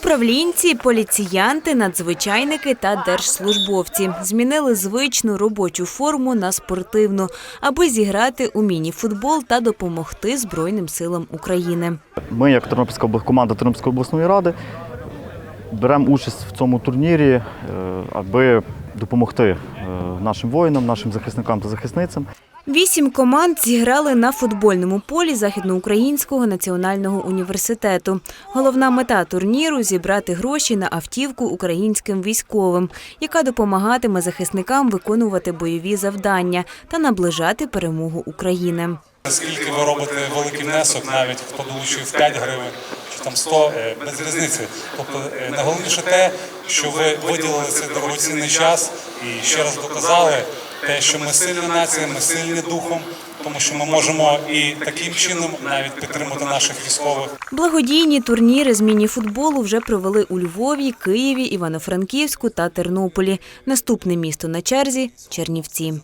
Управлінці, поліціянти, надзвичайники та держслужбовці змінили звичну робочу форму на спортивну, аби зіграти у міні-футбол та допомогти Збройним силам України. Ми, як Тернопільська команда Тернопільської обласної ради, беремо участь в цьому турнірі, е, аби допомогти е, нашим воїнам, нашим захисникам та захисницям. Вісім команд зіграли на футбольному полі Західноукраїнського національного університету. Головна мета турніру зібрати гроші на автівку українським військовим, яка допомагатиме захисникам виконувати бойові завдання та наближати перемогу України. Наскільки ви робите великий внесок, навіть хто долучив 5 гривень чи там 100, е, без різниці. Тобто е, найголовніше те, що ви виділили цей дорогоцінний час і ще раз доказали те, що ми сильна нація, ми сильні духом, тому що ми можемо і таким чином навіть підтримати наших військових. Благодійні турніри з міні-футболу вже провели у Львові, Києві, Івано-Франківську та Тернополі. Наступне місто на черзі Чернівці.